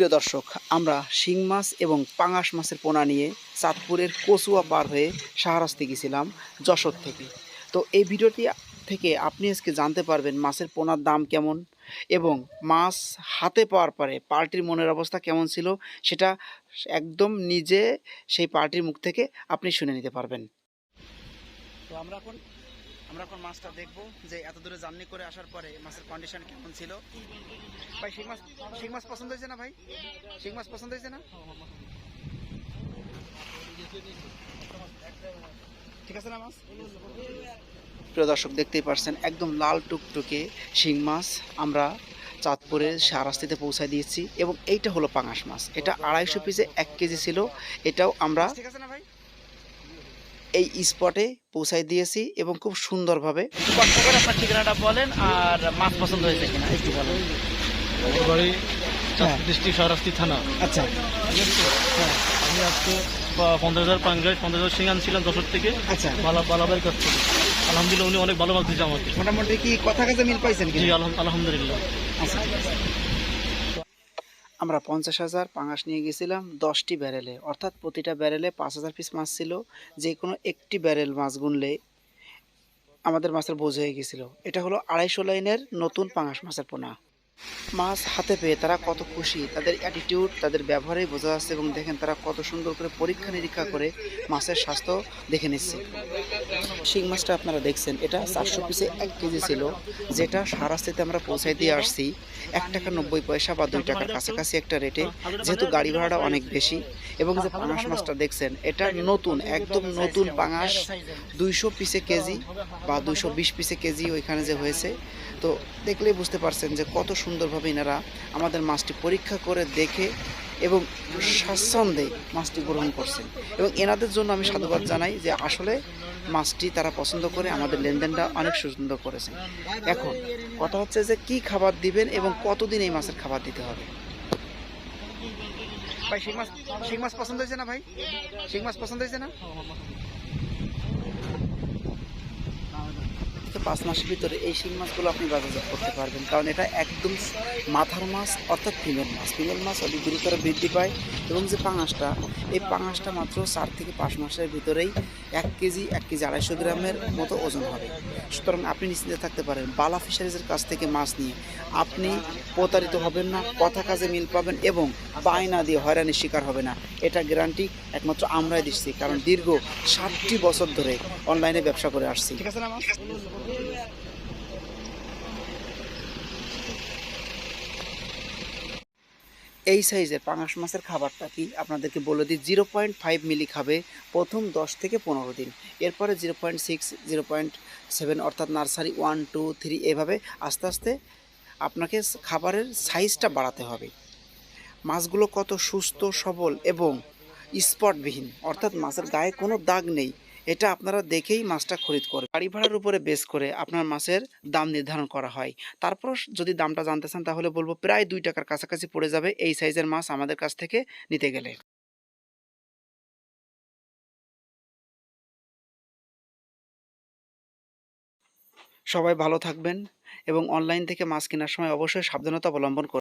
প্রিয় দর্শক, আমরা শিং মাছ এবং পাঙাশ মাছের পোনা নিয়ে চাঁদপুরের কচুয়া পার হয়ে সাহারাস্তে গেছিলাম যশোর থেকে। তো এই ভিডিওটি থেকে আপনি আজকে জানতে পারবেন মাছের পোনার দাম কেমন এবং মাছ হাতে পাওয়ার পরে পার্টির মনের অবস্থা কেমন ছিল সেটা একদম নিজে সেই পার্টির মুখ থেকে আপনি শুনে নিতে পারবেন। তো আমরা এখন আমরা এখন মাছটা দেখব যে এত দূরে জার্নি করে আসার পরে মাছের কন্ডিশন কেমন ছিল। ভাই, শিং মাছ শিং মাছ পছন্দ হয়েছে না ভাই? শিং মাছ পছন্দ হয়েছে না? ঠিক আছে না মাছ? প্রিয় দর্শক, দেখতেই পারছেন, একদম লাল টুকটুকে শিং মাছ আমরা চাঁদপুরের সারাস্তিতে পৌঁছায় দিয়েছি এবং এইটা হলো পাঙাশ মাছ। এটা আড়াইশো পিসে এক কেজি ছিল, এটাও আমরা ঠিক আছে না ভাই? এই স্পটে পৌঁছায় দিয়েছি এবং খুব সুন্দরভাবে কষ্ট করে আপনার ঠিকানাটা বলেন আর মাছ পছন্দ হয়েছে কিনা একটু বলেন। ডিস্ট্রিক্ট সরাস্তি থানা। আচ্ছা। হ্যাঁ আমি আজকে পঞ্চাশ হাজার পাঙ্গাস পঞ্চাশ হাজার সিং আনছিলাম যশোর থেকে। আচ্ছা। বালা বালাবাইয়ের কাছ থেকে। আলহামদুলিল্লাহ উনি অনেক ভালো মাছ দিচ্ছে আমাকে। মোটামুটি কি কথা কাছে মিল পাইছেন জি আলহামদুলিল্লাহ। আচ্ছা। আমরা পঞ্চাশ হাজার পাঙাশ নিয়ে গেছিলাম দশটি ব্যারেলে। অর্থাৎ প্রতিটা ব্যারেলে পাঁচ হাজার পিস মাছ ছিল। যে কোনো একটি ব্যারেল মাছ গুনলে আমাদের মাছের বোঝ হয়ে গেছিল। এটা হলো আড়াইশো লাইনের নতুন পাঙাশ মাছের পোনা। মাছ হাতে পেয়ে তারা কত খুশি, তাদের অ্যাটিটিউড তাদের ব্যবহারেই বোঝা যাচ্ছে এবং দেখেন তারা কত সুন্দর করে পরীক্ষা নিরীক্ষা করে মাছের স্বাস্থ্য দেখে নিচ্ছে। শিং মাছটা আপনারা দেখছেন, এটা চারশো পিসে এক কেজি ছিল, যেটা সারাস্তিতে আমরা পৌঁছাই দিয়ে আসছি। এক টাকা নব্বই পয়সা বা দুই টাকার কাছাকাছি একটা রেটে, যেহেতু গাড়ি ভাড়াটা অনেক বেশি এবং যে পাঙাশ মাছটা দেখছেন, এটা নতুন, একদম নতুন পাঙাশ, দুইশো পিসে কেজি বা দুইশো বিশ পিসে কেজি ওইখানে যে হয়েছে। তো দেখলেই বুঝতে পারছেন যে কত সুন্দরভাবে এনারা আমাদের মাছটি পরীক্ষা করে দেখে এবং স্বাচ্ছন্দ্যে মাছটি গ্রহণ করছেন। এবং এনাদের জন্য আমি সাধুবাদ জানাই যে আসলে মাছটি তারা পছন্দ করে, আমাদের লেনদেনটা অনেক সুন্দর করেছেন। এখন কথা হচ্ছে যে কি খাবার দিবেন এবং কতদিন এই মাছের খাবার দিতে হবে? ভাই, শিং মাছ শিং মাছ পছন্দ হয়েছে না ভাই? শিং মাছ পছন্দ হয়েছে না তো পাঁচ মাসের ভিতরে এই শিং মাছগুলো আপনি বাজারজাত করতে পারবেন। কারণ এটা একদম মাথার মাছ, অর্থাৎ ফিমেল মাছ। ফিমেল মাছ অনেক গুরুতর বৃদ্ধি পায় এবং যে পাঙাশটা, এই পাঙাশটা মাত্র চার থেকে পাঁচ মাসের ভিতরেই এক কেজি এক কেজি আড়াইশো গ্রামের মতো ওজন হবে। সুতরাং আপনি নিশ্চিন্তে থাকতে পারেন। বালা ফিশারিজের কাছ থেকে মাছ নিয়ে আপনি প্রতারিত হবেন না, কথা কাজে মিল পাবেন এবং বায়না দিয়ে হয়রানির শিকার হবে না। এটা গ্যারান্টি একমাত্র আমরাই দিচ্ছি, কারণ দীর্ঘ ষাটটি বছর ধরে অনলাইনে ব্যবসা করে আসছি। ঠিক আছে না এই সাইজের পাঙাশ মাছের খাবারটা কি? আপনাদেরকে বলে দিই, জিরো পয়েন্ট ফাইভ মিলি খাবে প্রথম দশ থেকে পনেরো দিন। এরপরে zero point six, zero point seven অর্থাৎ নার্সারি ওয়ান, টু, থ্রি এভাবে আস্তে আস্তে আপনাকে খাবারের সাইজটা বাড়াতে হবে। মাছগুলো কত সুস্থ, সবল এবং স্পটবিহীন, অর্থাৎ মাছের গায়ে কোনো দাগ নেই। এটা আপনারা দেখেই মাছটা খরিদ করে গাড়ি ভাড়ার উপরে বেস করে আপনার মাছের দাম নির্ধারণ করা হয়। তারপর যদি দামটা জানতে চান, তাহলে বলব প্রায় দুই টাকার কাছাকাছি পড়ে যাবে এই সাইজের মাছ আমাদের কাছ থেকে নিতে গেলে। সবাই ভালো থাকবেন এবং অনলাইন থেকে মাছ কেনার সময় অবশ্যই সাবধানতা অবলম্বন করবেন